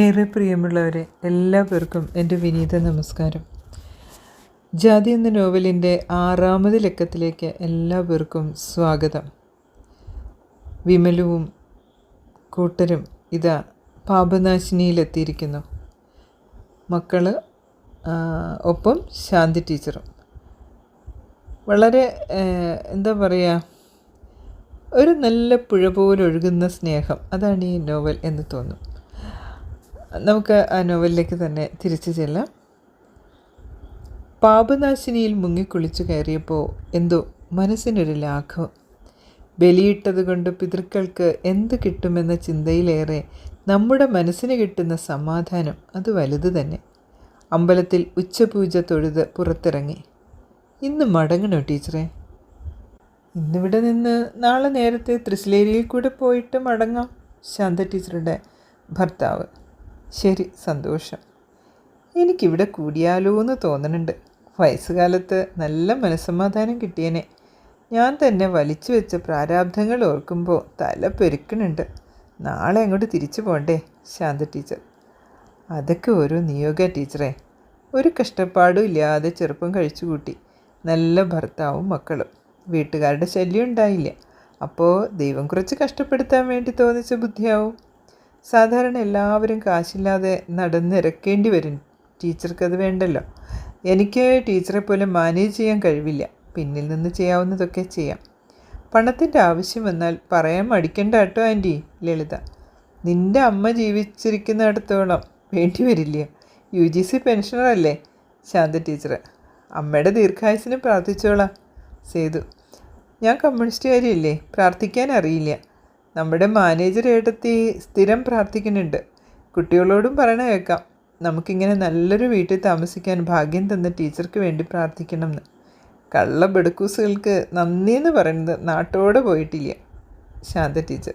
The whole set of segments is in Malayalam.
ഏറെ പ്രിയമുള്ളവരെ എല്ലാവർക്കും എന്റെ വിനീത നമസ്കാരം. ജാതി എന്ന നോവലിന്റെ ആറാമത് ലക്കത്തിലേക്ക് എല്ലാവർക്കും സ്വാഗതം. വിമലുവും കൂട്ടരും ഇതാ പാപനാശിനിയിലെത്തിയിരിക്കുന്നു. മക്കൾ ഒപ്പം ശാന്തി ടീച്ചറും. വളരെ എന്താ പറയുക ഒരു നല്ല പുഴ പോലെ ഒഴുകുന്ന സ്നേഹം അതാണ് ഈ നോവൽ എന്ന് തോന്നും. നമുക്ക് ആ നോവലിലേക്ക് തന്നെ തിരിച്ചു ചെല്ലാം. പാപനാശിനിയിൽ മുങ്ങിക്കുളിച്ചു കയറിയപ്പോൾ എന്തോ മനസ്സിനൊരു ലാഘവം. ബലിയിട്ടത് കൊണ്ട് പിതൃക്കൾക്ക് എന്ത് കിട്ടുമെന്ന ചിന്തയിലേറെ നമ്മുടെ മനസ്സിന് കിട്ടുന്ന സമാധാനം അത് വലുത് തന്നെ. അമ്പലത്തിൽ ഉച്ചപൂജ തൊഴുത് പുറത്തിറങ്ങി. ഇന്ന് മടങ്ങണോ ടീച്ചറെ? ഇന്നിവിടെ നിന്ന് നാളെ നേരത്തെ തൃശ്ശേരിയിൽ കൂടെ പോയിട്ട് മടങ്ങാം ശാന്ത ടീച്ചറുടെ ഭർത്താവ്. ശരി സന്തോഷം. എനിക്കിവിടെ കൂടിയാലോ എന്ന് തോന്നുന്നുണ്ട് വയസ്സുകാലത്ത് നല്ല മനസ്സമാധാനം കിട്ടിയനെ. ഞാൻ തന്നെ വലിച്ചു വെച്ച പ്രാരാബ്ധങ്ങൾ ഓർക്കുമ്പോൾ തല പെരുക്കണുണ്ട്. നാളെ അങ്ങോട്ട് തിരിച്ചു പോണ്ടേ ശാന്ത ടീച്ചർ. അതൊക്കെ ഒരു നിയോഗ ടീച്ചറെ. ഒരു കഷ്ടപ്പാടും ഇല്ലാതെ ചെറുപ്പം കഴിച്ചു കൂട്ടി നല്ല ഭർത്താവും മക്കളും. വീട്ടുകാരുടെ ശല്യം ഉണ്ടായില്ല. അപ്പോൾ ദൈവം കുറച്ച് കഷ്ടപ്പെടുത്താൻ വേണ്ടി തോന്നിച്ച ബുദ്ധിയാവും. സാധാരണ എല്ലാവരും കാശില്ലാതെ നടന്നിറക്കേണ്ടി വരും. ടീച്ചർക്കത് വേണ്ടല്ലോ. എനിക്ക് ടീച്ചറെ പോലെ മാനേജ് ചെയ്യാൻ കഴിവില്ല. പിന്നിൽ നിന്ന് ചെയ്യാവുന്നതൊക്കെ ചെയ്യാം. പണത്തിന്റെ ആവശ്യം വന്നാൽ പറയാൻ മടിക്കണ്ട കേട്ടോ ആന്റി ലളിത. നിന്റെ അമ്മ ജീവിച്ചിരിക്കുന്നിടത്തോളം വേണ്ടി വരില്ല? യു ജി സി പെൻഷനറല്ലേ? ശാന്ത ടീച്ചർ അമ്മയുടെ ദീർഘായുസിന് പ്രാർത്ഥിച്ചോളാം. സേതു. ഞാൻ കമ്മ്യൂണിസ്റ്റുകാരിയല്ലേ പ്രാർത്ഥിക്കാൻ അറിയില്ല. നമ്മുടെ മാനേജർ ഏട്ടത്തി സ്ഥിരം പ്രാർത്ഥിക്കുന്നുണ്ട്. കുട്ടികളോടും പറയണ കേൾക്കാം. നമുക്കിങ്ങനെ നല്ലൊരു വീട്ടിൽ താമസിക്കാൻ ഭാഗ്യം തന്ന ടീച്ചർക്ക് വേണ്ടി പ്രാർത്ഥിക്കണം എന്ന് കള്ള ബെടുക്കൂസുകൾക്ക് നന്ദി എന്ന് പറയുന്നത് നാട്ടോടെ പോയിട്ടില്ല. ശാന്ത ടീച്ചർ.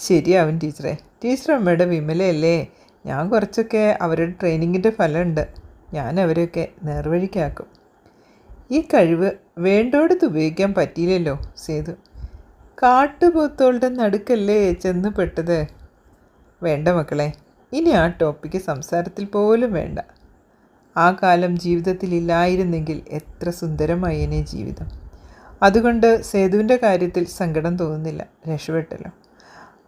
ശരിയാവും ടീച്ചറെ. ടീച്ചർ അമ്മയുടെ വിമലയല്ലേ? ഞാൻ കുറച്ചൊക്കെ അവരുടെ ട്രെയിനിങ്ങിന്റെ ഫലമുണ്ട്. ഞാൻ അവരെയൊക്കെ നേർവഴിക്കാക്കും. ഈ കഴിവ് വേണ്ടോടത്ത് ഉപയോഗിക്കാൻ പറ്റിയില്ലല്ലോ സേതു. കാട്ടുപോത്തോളുടെ നടുക്കല്ലേ ചെന്ന് പെട്ടത്? വേണ്ട മക്കളെ ഇനി ആ ടോപ്പിക്ക് സംസാരത്തിൽ പോലും വേണ്ട. ആ കാലം ജീവിതത്തിൽ ഇല്ലായിരുന്നെങ്കിൽ എത്ര സുന്ദരമായേനെ ജീവിതം. അതുകൊണ്ട് സേതുവിന്റെ കാര്യത്തിൽ സങ്കടം തോന്നുന്നില്ല രക്ഷപ്പെട്ടല്ലോ.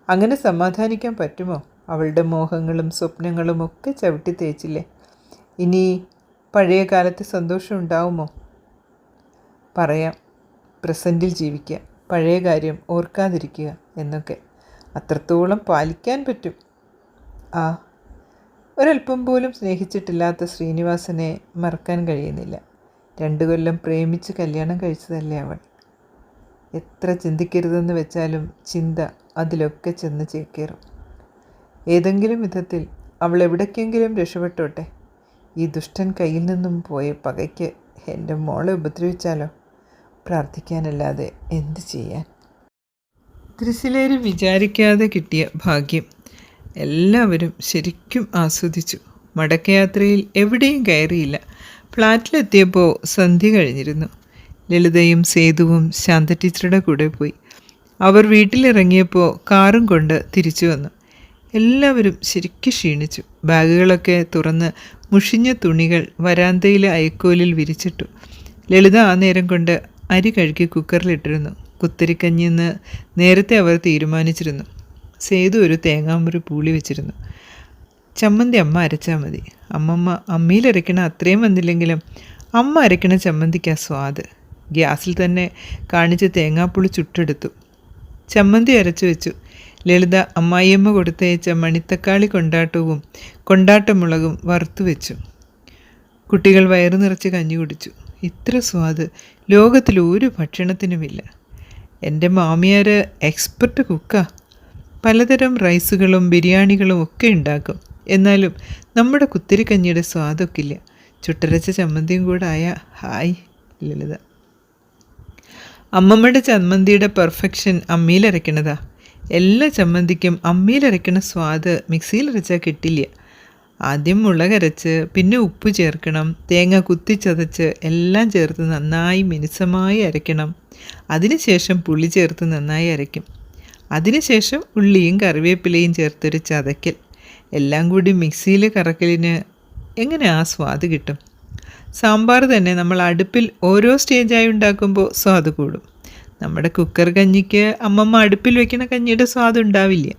അങ്ങനെ സമാധാനിക്കാൻ പറ്റുമോ? അവളുടെ മോഹങ്ങളും സ്വപ്നങ്ങളും ഒക്കെ ചവിട്ടി തേച്ചില്ലേ? ഇനി പഴയ കാലത്തെ സന്തോഷം ഉണ്ടാവുമോ? പറയാം പ്രസന്റിൽ ജീവിക്കുക പഴയ കാര്യം ഓർക്കാതിരിക്കുക എന്നൊക്കെ. അത്രത്തോളം പാലിക്കാൻ പറ്റും. ആ ഒരല്പം പോലും സ്നേഹിച്ചിട്ടില്ലാത്ത ശ്രീനിവാസനെ മറക്കാൻ കഴിയുന്നില്ല. രണ്ടു കൊല്ലം പ്രേമിച്ച് കല്യാണം കഴിച്ചതല്ലേ അവൾ. എത്ര ചിന്തിക്കരുതെന്ന് വെച്ചാലും ചിന്ത അതിലൊക്കെ ചെന്ന് ചേക്കേറും. ഏതെങ്കിലും വിധത്തിൽ അവൾ എവിടേക്കെങ്കിലും രക്ഷപ്പെട്ടോട്ടെ? ഈ ദുഷ്ടൻ കയ്യിൽ നിന്നും പോയ പകയ്ക്ക് എന്റെ മോളെ ഉപദ്രവിച്ചാലോ? പ്രാർത്ഥിക്കാനല്ലാതെ എന്ത് ചെയ്യാൻ? തൃശ്ശിലേര് വിചാരിക്കാതെ കിട്ടിയ ഭാഗ്യം എല്ലാവരും ശരിക്കും ആസ്വദിച്ചു. മടക്കയാത്രയിൽ എവിടെയും കയറിയില്ല. ഫ്ലാറ്റിലെത്തിയപ്പോൾ സന്ധ്യ കഴിഞ്ഞിരുന്നു. ലളിതയും സേതുവും ശാന്ത ടീച്ചറുടെ കൂടെ പോയി. അവർ വീട്ടിലിറങ്ങിയപ്പോൾ കാറും കൊണ്ട് തിരിച്ചു വന്നു. എല്ലാവരും ശരിക്കും ക്ഷീണിച്ചു. ബാഗുകളൊക്കെ തുറന്ന് മുഷിഞ്ഞ തുണികൾ വരാന്തയിലെ അയക്കോലിൽ വിരിച്ചിട്ടു. ലളിത ആ നേരം കൊണ്ട് അരി കഴുകി കുക്കറിലിട്ടിരുന്നു. കുത്തരിക്കഞ്ഞിന്ന് നേരത്തെ അവർ തീരുമാനിച്ചിരുന്നു. സേതു ഒരു തേങ്ങാമുറി പൂളി വെച്ചിരുന്നു. ചമ്മന്തി അമ്മ അരച്ചാൽ മതി. അമ്മമ്മ അമ്മിയിലരയ്ക്കണ അത്രയും വന്നില്ലെങ്കിലും അമ്മ അരയ്ക്കണ ചമ്മന്തിക്കാ സ്വാദ്. ഗ്യാസിൽ തന്നെ കാണിച്ച് തേങ്ങാപ്പുളി ചുട്ടെടുത്തു. ചമ്മന്തി അരച്ചു വെച്ചു. ലളിത അമ്മായിയമ്മ കൊടുത്തയച്ച മണിത്തക്കാളി കൊണ്ടാട്ടവും കൊണ്ടാട്ടമുളകും വറുത്തു വെച്ചു. കുട്ടികൾ വയറു നിറച്ച് കഞ്ഞി കുടിച്ചു. ഇത്ര സ്വാദ്. ലോകത്തിൽ ഒരു ഭക്ഷണത്തിനുമില്ല. എന്റെ മാമിയാർ എക്സ്പെർട്ട് കുക്കാ. പലതരം റൈസുകളും ബിരിയാണികളും ഒക്കെ ഉണ്ടാക്കും. എന്നാലും നമ്മുടെ കുത്തിരിക്കഞ്ഞിയുടെ സ്വാദൊക്കില്ല. ചുട്ടരച്ച ചമ്മന്തിയും കൂടെ ആയ ഹായ് ലളിത. അമ്മമ്മയുടെ ചമ്മന്തിയുടെ പെർഫെക്ഷൻ അമ്മിയിലരയ്ക്കണതാ എല്ലാ ചമ്മന്തിക്കും അമ്മിയിലരയ്ക്കണ സ്വാദ് മിക്സിയിലരച്ചാൽ കിട്ടില്ല. ആദ്യം മുളകരച്ച് പിന്നെ ഉപ്പ് ചേർക്കണം. തേങ്ങ കുത്തിച്ചതച്ച് എല്ലാം ചേർത്ത് നന്നായി മിനുസമായി അരയ്ക്കണം. അതിനുശേഷം പുളി ചേർത്ത് നന്നായി അരയ്ക്കും. അതിനുശേഷം ഉള്ളിയും കറിവേപ്പിലയും ചേർത്തൊരു ചതയ്ക്കൽ. എല്ലാം കൂടി മിക്സിയിൽ കറക്കലിന് എങ്ങനെ ആ സ്വാദ് കിട്ടും? സാമ്പാർ തന്നെ നമ്മൾ അടുപ്പിൽ ഓരോ സ്റ്റേജായി ഉണ്ടാക്കുമ്പോൾ സ്വാദ് കൂടും. നമ്മുടെ കുക്കർ കഞ്ഞിക്ക് അമ്മമ്മ അടുപ്പിൽ വെക്കുന്ന കഞ്ഞിയുടെ സ്വാദ് ഉണ്ടാവില്ല.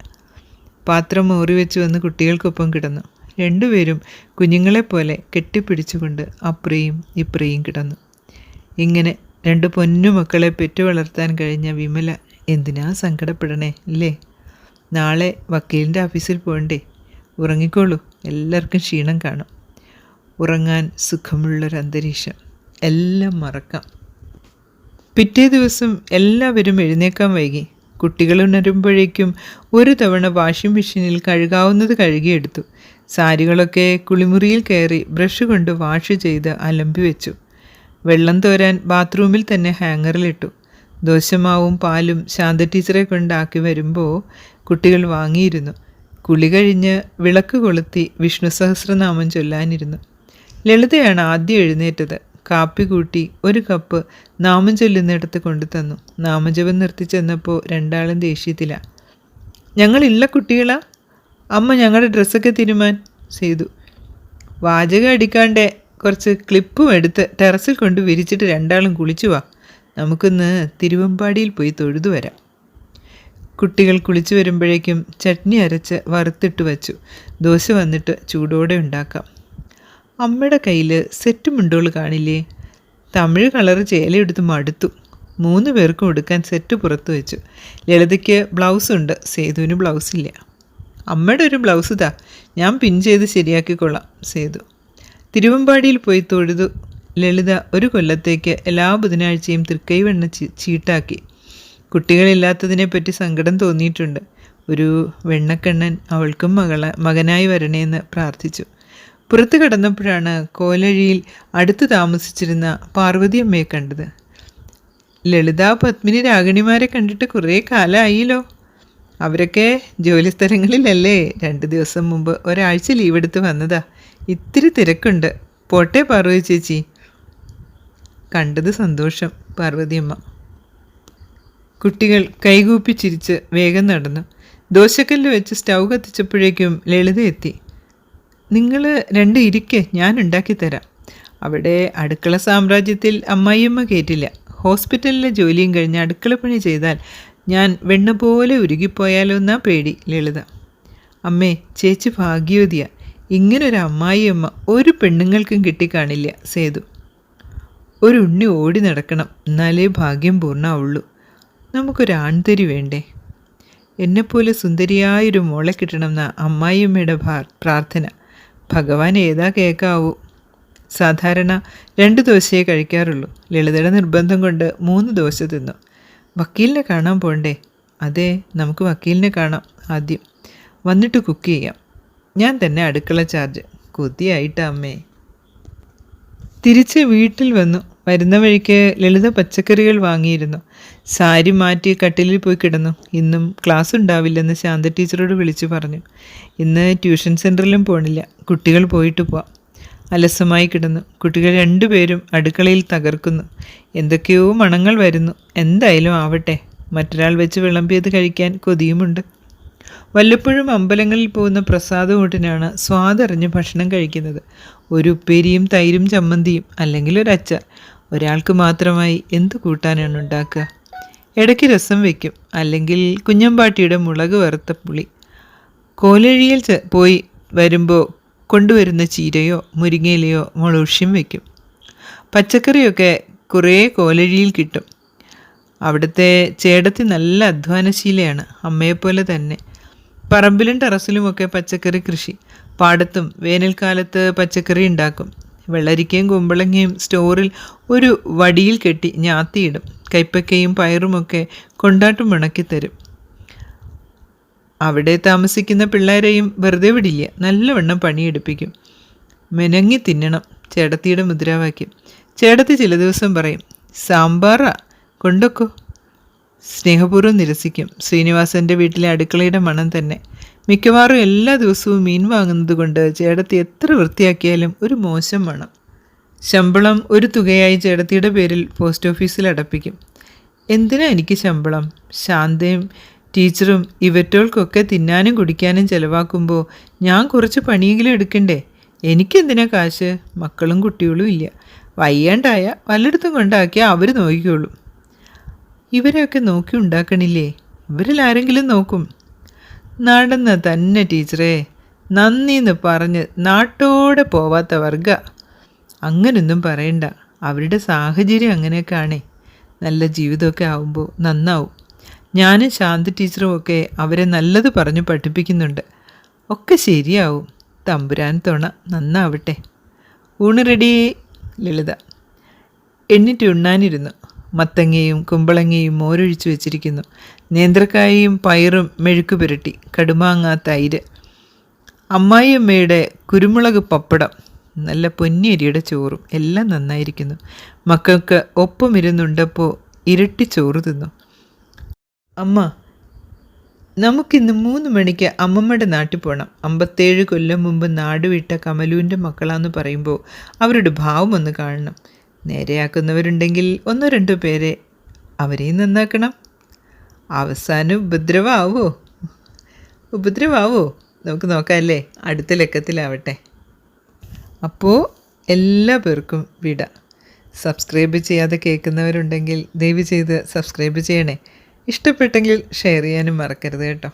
പാത്രം മോറി വെച്ച് വന്ന് കുട്ടികൾക്കൊപ്പം കിടന്നു. രണ്ടുപേരും കുഞ്ഞുങ്ങളെപ്പോലെ കെട്ടിപ്പിടിച്ചുകൊണ്ട് അപ്രയും ഇപ്രയും കിടന്നു. ഇങ്ങനെ രണ്ട് പൊന്നുമക്കളെ പെറ്റു വളർത്താൻ കഴിഞ്ഞ വിമല എന്തിനാ സങ്കടപ്പെടണേ ഇല്ലേ നാളെ വക്കീലിന്റെ ഓഫീസിൽ പോകണ്ടേ. ഉറങ്ങിക്കോളൂ എല്ലാവർക്കും ക്ഷീണം കാണും. ഉറങ്ങാൻ സുഖമുള്ളൊരന്തരീക്ഷം എല്ലാം മറക്കാം. പിറ്റേ ദിവസം എല്ലാവരും എഴുന്നേക്കാൻ വൈകി. കുട്ടികൾ ഉണരുമ്പോഴേക്കും ഒരു തവണ വാഷിംഗ് മെഷീനിൽ കഴുകാവുന്നത് കഴുകിയെടുത്തു. സാരികളൊക്കെ കുളിമുറിയിൽ കയറി ബ്രഷ് കൊണ്ട് വാഷ് ചെയ്ത് അലമ്പി വെച്ചു. വെള്ളം തോരാൻ ബാത്റൂമിൽ തന്നെ ഹാങ്ങറിലിട്ടു ദോശമാവും പാലും ശാന്ത ടീച്ചറെ കൊണ്ടാക്കി വരുമ്പോൾ കുട്ടികൾ വാങ്ങിയിരുന്നു. കുളി കഴിഞ്ഞ് വിളക്ക് കൊളുത്തി വിഷ്ണു സഹസ്രനാമം ചൊല്ലാനിരുന്നു. ലളിതയാണ് ആദ്യം എഴുന്നേറ്റത്. കാപ്പി കൂട്ടി ഒരു കപ്പ് നാമം ചൊല്ലുന്നിടത്ത് കൊണ്ടു തന്നു. നാമജപം നിർത്തി ചെന്നപ്പോൾ രണ്ടാളും ദേഷ്യത്തില. ഞങ്ങളില്ല കുട്ടികളാ? അമ്മ ഞങ്ങളുടെ ഡ്രസ്സൊക്കെ തിരുമാൻ ചെയ്തു. വാചകം അടിക്കാണ്ട് കുറച്ച് ക്ലിപ്പും എടുത്ത് ടെറസിൽ കൊണ്ട് വിരിച്ചിട്ട് രണ്ടാളും കുളിച്ചു വാ. നമുക്കൊന്ന് തിരുവമ്പാടിയിൽ പോയി തൊഴുതു വരാം. കുട്ടികൾ കുളിച്ചു വരുമ്പോഴേക്കും ചട്നി അരച്ച് വറുത്തിട്ട് വച്ചു. ദോശ വന്നിട്ട് ചൂടോടെ ഉണ്ടാക്കാം. അമ്മയുടെ കയ്യിൽ സെറ്റ് മുണ്ടുകൾ കാണില്ലേ? തമിഴ് കളറ് ചേലയെടുത്ത് മടുത്തു. മൂന്ന് പേർക്കും കൊടുക്കാൻ സെറ്റ് പുറത്തു വെച്ചു. ലളിതയ്ക്ക് ബ്ലൗസ് ഉണ്ട്. സേതുവിന് ബ്ലൗസ് ഇല്ല. അമ്മയുടെ ഒരു ബ്ലൗസ് ഇതാ. ഞാൻ പിൻ ചെയ്ത് ശരിയാക്കിക്കൊള്ളാം സേതു. തിരുവമ്പാടിയിൽ പോയി തൊഴുതു. ലളിത ഒരു കൊല്ലത്തേക്ക് എല്ലാ ബുധനാഴ്ചയും തൃക്കൈവെണ്ണ ചീട്ടാക്കി. കുട്ടികളില്ലാത്തതിനെപ്പറ്റി സങ്കടം തോന്നിയിട്ടുണ്ട്. ഒരു വെണ്ണക്കണ്ണൻ അവൾക്കും മകള മകനായി വരണേന്ന് പ്രാർത്ഥിച്ചു. പുറത്തു കടന്നപ്പോഴാണ് കോലഴിയിൽ അടുത്ത് താമസിച്ചിരുന്ന പാർവതിയമ്മയെ കണ്ടത്. ലളിത പത്മിനി രാഗിണിമാരെ കണ്ടിട്ട് കുറേ കാലമായില്ലോ അവരൊക്കെ ജോലി സ്ഥലങ്ങളിലല്ലേ രണ്ട് ദിവസം മുമ്പ് ഒരാഴ്ച ലീവ് എടുത്ത് വന്നതാ. ഇത്തിരി തിരക്കുണ്ട്. പോട്ടെ പാർവതി ചേച്ചി. കണ്ടത് സന്തോഷം പാർവതിയമ്മ കുട്ടികൾ കൈകൂപ്പി ചിരിച്ച് വേഗം നടന്നു. ദോശക്കല്ല് വെച്ച് സ്റ്റൗ കത്തിച്ചപ്പോഴേക്കും ലളിത എത്തി. നിങ്ങൾ രണ്ട് ഇരിക്കെ ഞാൻ ഉണ്ടാക്കിത്തരാം അവിടെ അടുക്കള സാമ്രാജ്യത്തിൽ അമ്മായിയമ്മ കയറ്റില്ല ഹോസ്പിറ്റലിലെ ജോലിയും കഴിഞ്ഞ് അടുക്കളപ്പണി ചെയ്താൽ ഞാൻ വെണ്ണ പോലെ ഉരുകിപ്പോയാലോ എന്നാ പേടി ലളിത. അമ്മേ ചേച്ചി ഭാഗ്യവതിയ ഇങ്ങനൊരു അമ്മായിയമ്മ ഒരു പെണ്ണുങ്ങൾക്കും കിട്ടിക്കാണില്ല സേതു. ഒരു ഉണ്ണി ഓടി നടക്കണം എന്നാലേ ഭാഗ്യം പൂർണമാവുള്ളൂ നമുക്കൊരാൺതരി വേണ്ടേ? എന്നെപ്പോലെ സുന്ദരിയായൊരു മോളെ കിട്ടണമെന്ന അമ്മായിയമ്മയുടെ പ്രാർത്ഥന. ഭഗവാൻ ഏതാ കേക്കാവൂ? സാധാരണ രണ്ട് ദോശയെ കഴിക്കാറുള്ളൂ. ലളിതയുടെ നിർബന്ധം കൊണ്ട് മൂന്ന് ദോശ തിന്നു. വക്കീലിനെ കാണാൻ പോണ്ടേ? അതെ നമുക്ക് വക്കീലിനെ കാണാം ആദ്യം. വന്നിട്ട് കുക്ക് ചെയ്യാം. ഞാൻ തന്നെ അടുക്കള ചാർജ്. കൊതിയായിട്ടാ അമ്മേ. തിരിച്ച് വീട്ടിൽ വന്നു. വരുന്ന വഴിക്ക് ലളിത പച്ചക്കറികൾ വാങ്ങിയിരുന്നു. സാരി മാറ്റി കട്ടിലിൽ പോയി കിടന്നു. ഇന്നും ക്ലാസ് ഉണ്ടാവില്ലെന്ന് ശാന്ത ടീച്ചറോട് വിളിച്ചു പറഞ്ഞു. ഇന്ന് ട്യൂഷൻ സെന്ററിലും പോണില്ല. കുട്ടികൾ പോയിട്ട് പോവാം. അലസമായി കിടന്നു. കുട്ടികൾ രണ്ടുപേരും അടുക്കളയിൽ തകർക്കുന്നു. എന്തൊക്കെയോ മണങ്ങൾ വരുന്നു. എന്തായാലും ആവട്ടെ. മറ്റൊരാൾ വെച്ച് വിളമ്പിയത് കഴിക്കാൻ കൊതിയുമുണ്ട്. വല്ലപ്പോഴും അമ്പലങ്ങളിൽ പോകുന്ന പ്രസാദ കൂട്ടിനാണ് സ്വാദറിഞ്ഞ് ഭക്ഷണം കഴിക്കുന്നത്. ഒരു ഉപ്പേരിയും തൈരും ചമ്മന്തിയും അല്ലെങ്കിൽ ഒരു അച്ചാർ. ഒരാൾക്ക് മാത്രമായി എന്തു കൂട്ടാനാണ് ഉണ്ടാക്കുക? ഇടയ്ക്ക് രസം വയ്ക്കും അല്ലെങ്കിൽ കുഞ്ഞമ്പാട്ടിയുടെ മുളക് വറുത്ത പുളി. കോലഴിയിൽ പോയി വരുമ്പോൾ കൊണ്ടുവരുന്ന ചീരയോ മുരിങ്ങയിലയോ മുളൂഷ്യം വയ്ക്കും പച്ചക്കറിയൊക്കെ കുറേ കോലഴിയിൽ കിട്ടും. അവിടുത്തെ ചേടത്തി നല്ല അധ്വാനശീലയാണ്. അമ്മയെപ്പോലെ തന്നെ. പറമ്പിലും ടെറസിലുമൊക്കെ പച്ചക്കറി കൃഷി. പാടത്തും വേനൽക്കാലത്ത് പച്ചക്കറി ഉണ്ടാക്കും. വെള്ളരിക്കയും കുമ്പളങ്ങയും സ്റ്റോറിൽ ഒരു വടിയിൽ കെട്ടി ഞാത്തിയിടും. കൈപ്പക്കയും പയറുമൊക്കെ കൊണ്ടാട്ടും ഉണക്കിത്തരും അവിടെ താമസിക്കുന്ന പിള്ളേരെയും വെറുതെ വിടില്ല. നല്ലവണ്ണം പണിയെടുപ്പിക്കും. മെനങ്ങി തിന്നണം ചേടത്തിയുടെ മുദ്രാവാക്യം. ചേടത്തി ചില ദിവസം പറയും സാമ്പാറാ കൊണ്ടൊക്കോ. സ്നേഹപൂർവം നിരസിക്കും. ശ്രീനിവാസന്റെ വീട്ടിലെ അടുക്കളയുടെ മണം തന്നെ. മിക്കവാറും എല്ലാ ദിവസവും മീൻ വാങ്ങുന്നത് കൊണ്ട് ചേടത്തി എത്ര വൃത്തിയാക്കിയാലും ഒരു മോശം മണം. ശമ്പളം ഒരു തുകയായി ചേടത്തിയുടെ പേരിൽ പോസ്റ്റ് ഓഫീസിൽ അടപ്പിക്കും. എന്തിനാ എനിക്ക് ശമ്പളം? ശാന്തയും ടീച്ചറും ഇവറ്റോൾക്കൊക്കെ തിന്നാനും കുടിക്കാനും ചിലവാക്കുമ്പോൾ ഞാൻ കുറച്ച് പണിയെങ്കിലും എടുക്കണ്ടേ? എനിക്കെന്തിനാ കാശ്? മക്കളും കുട്ടികളും ഇല്ല. വയ്യാണ്ടായ പലയിടത്തും കൊണ്ടാക്കിയാൽ അവർ നോക്കിക്കോളും. ഇവരെയൊക്കെ നോക്കി ഉണ്ടാക്കണില്ലേ? ഇവരിൽ ആരെങ്കിലും നോക്കും. നടന്ന തന്നെ ടീച്ചറേ. നന്ദിന്ന് പറഞ്ഞ് നാട്ടോടെ പോവാത്ത വർഗ. അങ്ങനൊന്നും പറയണ്ട. അവരുടെ സാഹചര്യം അങ്ങനെയൊക്കെയാണേ. നല്ല ജീവിതമൊക്കെ ആവുമ്പോൾ നന്നാവും. ഞാനും ശാന്തി ടീച്ചറും ഒക്കെ അവരെ നല്ലത് പറഞ്ഞ് പഠിപ്പിക്കുന്നുണ്ട്. ഒക്കെ ശരിയാവും. തമ്പുരാൻ തുണ നന്നാവട്ടെ. ഊണ് റെഡി ലളിത. എണ്ണിട്ട് ഉണ്ണാനിരുന്നു. മത്തങ്ങയും കുമ്പളങ്ങയും മോരൊഴിച്ചു വെച്ചിരിക്കുന്നു. നേന്ത്രക്കായയും പയറും മെഴുക്ക് പുരട്ടി കടുമാങ്ങ തൈര്. അമ്മായിയമ്മയുടെ കുരുമുളക് പപ്പടം നല്ല പൊന്നിയരിയുടെ ചോറും എല്ലാം നന്നായിരിക്കുന്നു. മക്കൾക്ക് ഒപ്പം ഇരുന്നുണ്ടപ്പോൾ ഇരട്ടി ചോറ് തിന്നു. അമ്മ നമുക്കിന്ന് മൂന്ന് മണിക്ക് അമ്മമ്മയുടെ നാട്ടിൽ പോകണം അമ്പത്തേഴ് കൊല്ലം മുമ്പ് നാട് വിട്ട കമലുവിന്റെ മക്കളാന്ന് പറയുമ്പോൾ അവരുടെ ഭാവം ഒന്ന് കാണണം. നേരെയാക്കുന്നവരുണ്ടെങ്കിൽ ഒന്നോ രണ്ടോ പേരെ അവരെയും നന്നാക്കണം. അവസാനം ഉപദ്രവാവോ? ഉപദ്രവാവോ? നമുക്ക് നോക്കാമല്ലേ അടുത്ത ലക്കത്തിലാവട്ടെ. അപ്പോൾ എല്ലാ പേർക്കും വിട. സബ്സ്ക്രൈബ് ചെയ്യാതെ കേൾക്കുന്നവരുണ്ടെങ്കിൽ ദയവ് ചെയ്ത് സബ്സ്ക്രൈബ് ചെയ്യണേ. ഇഷ്ടപ്പെട്ടെങ്കിൽ ഷെയർ ചെയ്യാനും മറക്കരുത് കേട്ടോ.